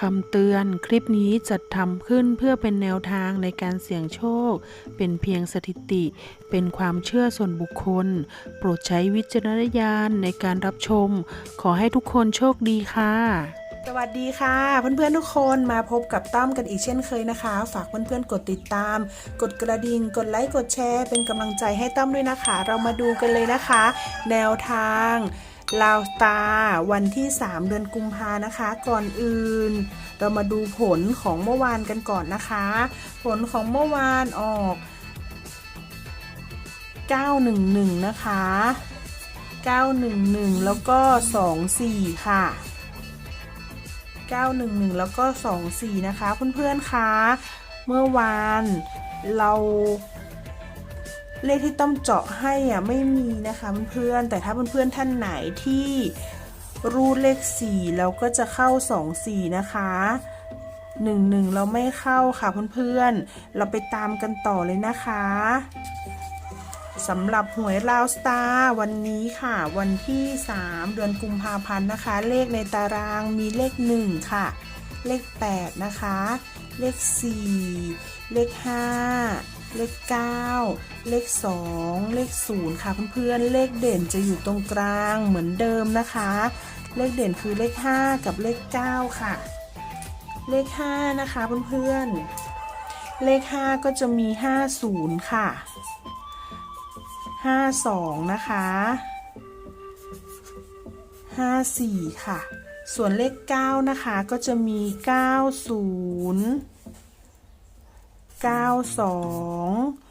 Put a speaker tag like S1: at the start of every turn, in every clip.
S1: คำเตือนคลิปนี้จัดทำขึ้นเพื่อเป็นแนวทางในการเสี่ยงโชค เป็นเพียงสถิติ เป็นความเชื่อส่วนบุคคล โปรดใช้วิจารณญาณในการรับชม ขอให้ทุกคนโชคดีค่ะ
S2: สวัสดีค่ะ เพื่อนๆทุกคนมาพบกับต้อมกันอีกเช่นเคยนะคะ ฝากเพื่อนๆกดติดตาม กดกระดิ่งกดไลค์กดแชร์ เป็นกำลังใจให้ต้อมด้วยนะคะ เรามาดูกันเลยนะคะ แนวทาง ลาวตาวันที่ 3 เดือนกุมภานะคะ ก่อนอื่น เรามาดูผลของเมื่อวานกันก่อนนะคะ ผลของเมื่อวานออก 911 นะคะ 911 แล้วก็ 24 ค่ะ 911 แล้วก็ 24 นะคะ เพื่อนๆคะเมื่อวานเรา เลขที่ต้อมเจาะให้อะไม่มีนะคะเพื่อนแต่ถ้าเพื่อนๆท่านไหนที่รูดเลข4แล้วก็จะเข้า 24 นะคะ11เราไม่เข้าค่ะเพื่อนๆ เราไปตามกันต่อเลยนะคะสำหรับหวยลาวสตาร์วันนี้ค่ะ วันที่ 3 เดือนกุมภาพันธ์นะคะ เลขในตารางมีเลข 1 ค่ะ เลข 8 นะคะ เลข 4 เลข 5 เลข 9 เลข 2 เลข 0 ค่ะเพื่อนๆ เลขเด่นจะอยู่ตรงกลางเหมือนเดิมนะคะ เลขเด่นคือเลข 5 กับเลข 9 ค่ะ เลข 5 นะคะเพื่อนๆ เลข 5 ก็จะมี 50 ค่ะ 52 นะคะ 54 ค่ะ ส่วนเลข 9 นะคะก็จะมี 90 92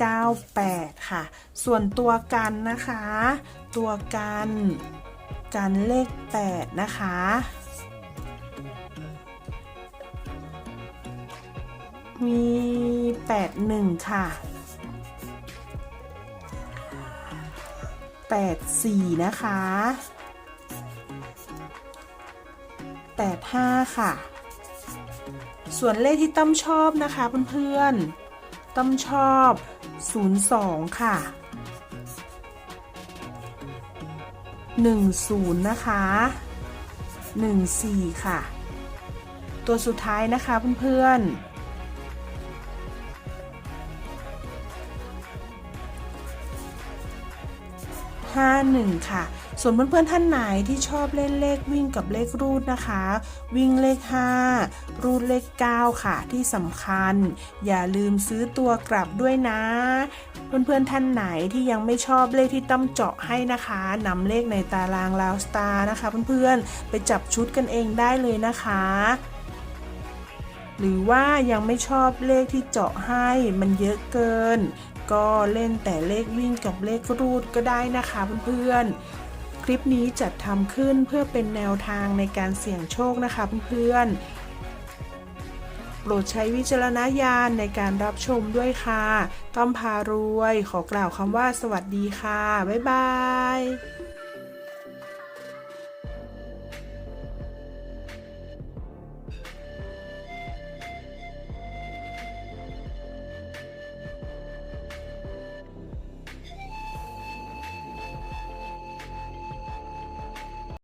S2: 98 ค่ะ ส่วนตัวกันนะคะ ตัวกันกันเลข 8 นะคะ มี 81 ค่ะ 84 นะคะ 85 ค่ะ ส่วนเลขที่ต้อมชอบนะคะเพื่อนๆต้อมชอบ 02 ค่ะ 10 นะคะ 14 ค่ะ ตัวสุดท้ายนะคะเพื่อนๆ 51 ค่ะ ส่วนเพื่อนๆท่านไหนที่ชอบเล่นเลขวิ่งกับเลขรูดนะคะ วิ่งเลข 5 รูดเลข 9 ค่ะ ที่สำคัญ อย่าลืมซื้อตัวกลับด้วยนะ เพื่อนๆท่านไหนที่ยังไม่ชอบเลขที่ต้อมเจาะให้นะคะนำเลขในตารางลาวสตาร์นะคะ เพื่อนๆไปจับชุดกันเองได้เลยนะคะหรือว่ายังไม่ชอบเลขที่เจาะให้มันเยอะเกิน ก็เล่นแต่เลขวิ่งกับเลขรูดก็ได้นะคะเพื่อนๆ คลิปนี้จัดทำขึ้นเพื่อเป็นแนวทางในการเสี่ยงโชคนะคะเพื่อนๆ โปรดใช้วิจารณญาณในการรับชมด้วยค่ะ ต้อมพารวย ขอกล่าวคำว่าสวัสดีค่ะ บ๊ายบาย